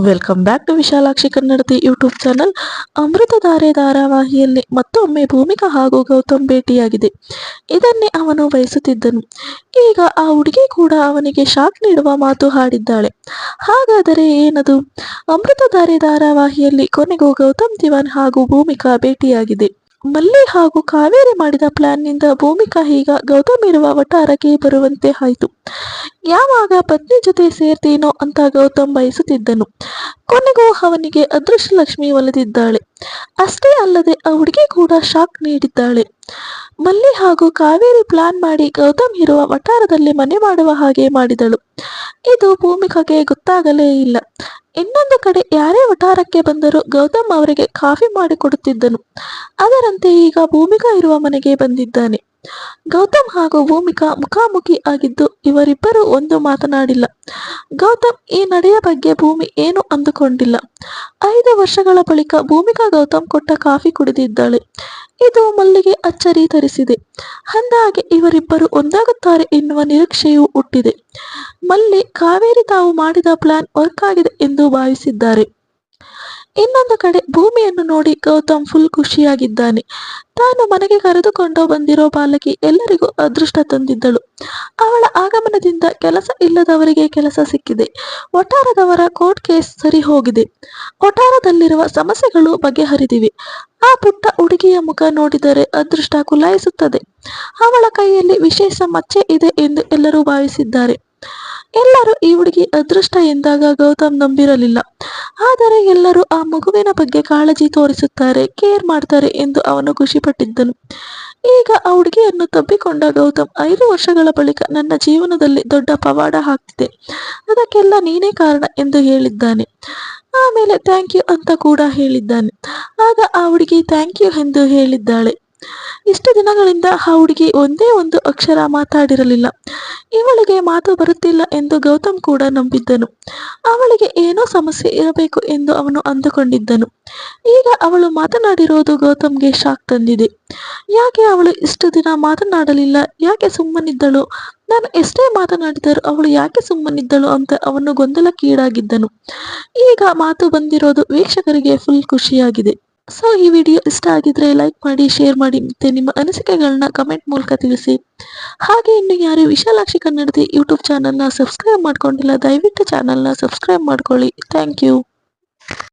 Welcome back to Vishalakshi Kannadathi YouTube channel Amruthadhaare ಧಾರಾವಾಹಿಯಲ್ಲಿ ಮತ್ತೊಮ್ಮೆ ಭೂಮಿಕಾ ಹಾಗೂ ಗೌತಮ್ ಭೇಟಿಯಾಗಿದೆ. ಇದನ್ನೇ ಅವನು ಬಯಸುತ್ತಿದ್ದನು. ಈಗ ಆ ಹುಡುಗಿ ಕೂಡ ಅವನಿಗೆ ಶಾಕ್ ನೀಡುವ ಮಾತು ಹಾಡಿದ್ದಾಳೆ. ಹಾಗಾದರೆ ಏನದು? ಅಮೃತಧಾರೆ ಧಾರಾವಾಹಿಯಲ್ಲಿ ಕೊನೆಗೂ ಗೌತಮ್ ದಿವಾನ್ ಹಾಗೂ ಭೂಮಿಕಾ ಭೇಟಿಯಾಗಿದೆ. ಮಲ್ಲಿ ಹಾಗೂ ಕಾವೇರಿ ಮಾಡಿದ ಪ್ಲಾನ್ನಿಂದ ಭೂಮಿಕಾ ಈಗ ಗೌತಮ್ ಇರುವ ವಟಾರಕ್ಕೆ ಬರುವಂತೆ ಆಯಿತು. ಯಾವಾಗ ಪತ್ನಿ ಜೊತೆ ಸೇರ್ತೀನೋ ಅಂತ ಗೌತಮ್ ಬಯಸುತ್ತಿದ್ದನು. ಕೊನೆಗೂ ಅವನಿಗೆ ಅದೃಶ್ಯ ಲಕ್ಷ್ಮಿ ಒಲಿದಿದ್ದಾಳೆ. ಅಷ್ಟೇ ಅಲ್ಲದೆ ಆ ಹುಡುಗಿ ಕೂಡ ಶಾಕ್ ನೀಡಿದ್ದಾಳೆ. ಮಲ್ಲಿ ಹಾಗೂ ಕಾವೇರಿ ಪ್ಲಾನ್ ಮಾಡಿ ಗೌತಮ್ ಇರುವ ವಟಾರದಲ್ಲಿ ಮನೆ ಮಾಡುವ ಹಾಗೆ ಮಾಡಿದಳು. ಇದು ಭೂಮಿಕಾಗೆ ಗೊತ್ತಾಗಲೇ ಇಲ್ಲ. ಇನ್ನೊಂದು ಕಡೆ ಯಾರೇ ವಠಾರಕ್ಕೆ ಬಂದರೂ ಗೌತಮ್ ಅವರಿಗೆ ಕಾಫಿ ಮಾಡಿಕೊಡುತ್ತಿದ್ದನು. ಅದರಂತೆ ಈಗ ಭೂಮಿಕಾ ಇರುವ ಮನೆಗೆ ಬಂದಿದ್ದಾನೆ. ಗೌತಮ್ ಹಾಗೂ ಭೂಮಿಕಾ ಮುಖಾಮುಖಿ ಆಗಿದ್ದು ಇವರಿಬ್ಬರು ಒಂದು ಮಾತನಾಡಿಲ್ಲ. ಗೌತಮ್, ಈ ನಡೆಯ ಬಗ್ಗೆ ಭೂಮಿ ಏನು ಅಂದುಕೊಂಡಿಲ್ಲ. ಐದು ವರ್ಷಗಳ ಬಳಿಕ ಭೂಮಿಕಾ ಗೌತಮ್ ಕೊಟ್ಟ ಕಾಫಿ ಕುಡಿದಿದ್ದಾಳೆ. ಇದು ಮಲ್ಲಿಗೆ ಅಚ್ಚರಿ ತರಿಸಿದೆ. ಅಂದಾಗೆ ಇವರಿಬ್ಬರು ಒಂದಾಗುತ್ತಾರೆ ಎನ್ನುವ ನಿರೀಕ್ಷೆಯೂ ಹುಟ್ಟಿದೆ. ಮಲ್ಲಿ ಕಾವೇರಿ ತಾವು ಮಾಡಿದ ಪ್ಲಾನ್ ವರ್ಕ್ ಆಗಿದೆ ಎಂದು ಭಾವಿಸಿದ್ದಾರೆ. ಇನ್ನೊಂದು ಕಡೆ ಭೂಮಿಯನ್ನು ನೋಡಿ ಗೌತಮ್ ಫುಲ್ ಖುಷಿಯಾಗಿದ್ದಾನೆ. ತಾನು ಮನೆಗೆ ಕರೆದುಕೊಂಡು ಬಂದಿರೋ ಬಾಲಕಿ ಎಲ್ಲರಿಗೂ ಅದೃಷ್ಟ ತಂದಿದ್ದಳು. ಅವಳ ಆಗಮನದಿಂದ ಕೆಲಸ ಇಲ್ಲದವರಿಗೆ ಕೆಲಸ ಸಿಕ್ಕಿದೆ. ಒಟ್ಟಾರದವರ ಕೋರ್ಟ್ ಕೇಸ್ ಸರಿ ಹೋಗಿದೆ. ಒಟಾರದಲ್ಲಿರುವ ಸಮಸ್ಯೆಗಳು ಬಗೆಹರಿದಿವೆ. ಆ ಪುಟ್ಟ ಹುಡುಗಿಯ ಮುಖ ನೋಡಿದರೆ ಅದೃಷ್ಟ ಕುಲಾಯಿಸುತ್ತದೆ. ಅವಳ ಕೈಯಲ್ಲಿ ವಿಶೇಷ ಮಚ್ಚೆ ಇದೆ ಎಂದು ಎಲ್ಲರೂ ಭಾವಿಸಿದ್ದಾರೆ. ಎಲ್ಲರೂ ಈ ಹುಡುಗಿ ಅದೃಷ್ಟ ಎಂದಾಗ ಗೌತಮ್ ನಂಬಿರಲಿಲ್ಲ. ಆದರೆ ಎಲ್ಲರೂ ಆ ಮಗುವಿನ ಬಗ್ಗೆ ಕಾಳಜಿ ತೋರಿಸುತ್ತಾರೆ, ಕೇರ್ ಮಾಡ್ತಾರೆ ಎಂದು ಅವನು ಖುಷಿಪಟ್ಟಿದ್ದನು. ಈಗ ಆ ಹುಡುಗಿಯನ್ನು ತಬ್ಬಿಕೊಂಡ ಗೌತಮ್ ಐದು ವರ್ಷಗಳ ಬಳಿಕ ನನ್ನ ಜೀವನದಲ್ಲಿ ದೊಡ್ಡ ಪವಾಡ ಹಾಕ್ತಿದೆ. ಅದಕ್ಕೆಲ್ಲ ನೀನೇ ಕಾರಣ ಎಂದು ಹೇಳಿದ್ದಾನೆ. ಆಮೇಲೆ ಥ್ಯಾಂಕ್ ಯು ಅಂತ ಕೂಡ ಹೇಳಿದ್ದಾನೆ. ಆಗ ಆ ಹುಡುಗಿ ಥ್ಯಾಂಕ್ ಯು ಎಂದು ಹೇಳಿದ್ದಾಳೆ. ಇಷ್ಟು ದಿನಗಳಿಂದ ಆ ಹುಡುಗಿ ಒಂದೇ ಒಂದು ಅಕ್ಷರ ಮಾತಾಡಿರಲಿಲ್ಲ. ಇವಳಿಗೆ ಮಾತು ಬರುತ್ತಿಲ್ಲ ಎಂದು ಗೌತಮ್ ಕೂಡ ನಂಬಿದ್ದನು. ಅವಳಿಗೆ ಏನೋ ಸಮಸ್ಯೆ ಇರಬೇಕು ಎಂದು ಅವನು ಅಂದುಕೊಂಡಿದ್ದನು. ಈಗ ಅವಳು ಮಾತನಾಡಿರೋದು ಗೌತಮ್ಗೆ ಶಾಕ್ ತಂದಿದೆ. ಯಾಕೆ ಅವಳು ಇಷ್ಟು ದಿನ ಮಾತನಾಡಲಿಲ್ಲ? ಯಾಕೆ ಸುಮ್ಮನಿದ್ದಳು? ನಾನು ಎಷ್ಟೇ ಮಾತನಾಡಿದರೂ ಅವಳು ಯಾಕೆ ಸುಮ್ಮನಿದ್ದಳು ಅಂತ ಅವನು ಗೊಂದಲಕ್ಕೀಡಾಗಿದ್ದನು. ಈಗ ಮಾತು ಬಂದಿರೋದು ವೀಕ್ಷಕರಿಗೆ ಫುಲ್ ಖುಷಿಯಾಗಿದೆ. ಸೊ ಈ ವಿಡಿಯೋ ಇಷ್ಟ ಆಗಿದ್ರೆ ಲೈಕ್ ಮಾಡಿ, ಶೇರ್ ಮಾಡಿ ಮತ್ತೆ ನಿಮ್ಮ ಅನಿಸಿಕೆಗಳನ್ನ ಕಮೆಂಟ್ ಮೂಲಕ ತಿಳಿಸಿ. ಹಾಗೆ ಇನ್ನು ಯಾರು ವಿಶಾಲಾಕ್ಷಿ ಕನ್ನಡದ ಯೂಟ್ಯೂಬ್ ಚಾನಲ್ನ ಸಬ್ಸ್ಕ್ರೈಬ್ ಮಾಡ್ಕೊಂಡಿಲ್ಲ, ದಯವಿಟ್ಟು ಚಾನಲ್ನ ಸಬ್ಸ್ಕ್ರೈಬ್ ಮಾಡ್ಕೊಳ್ಳಿ. Thank you.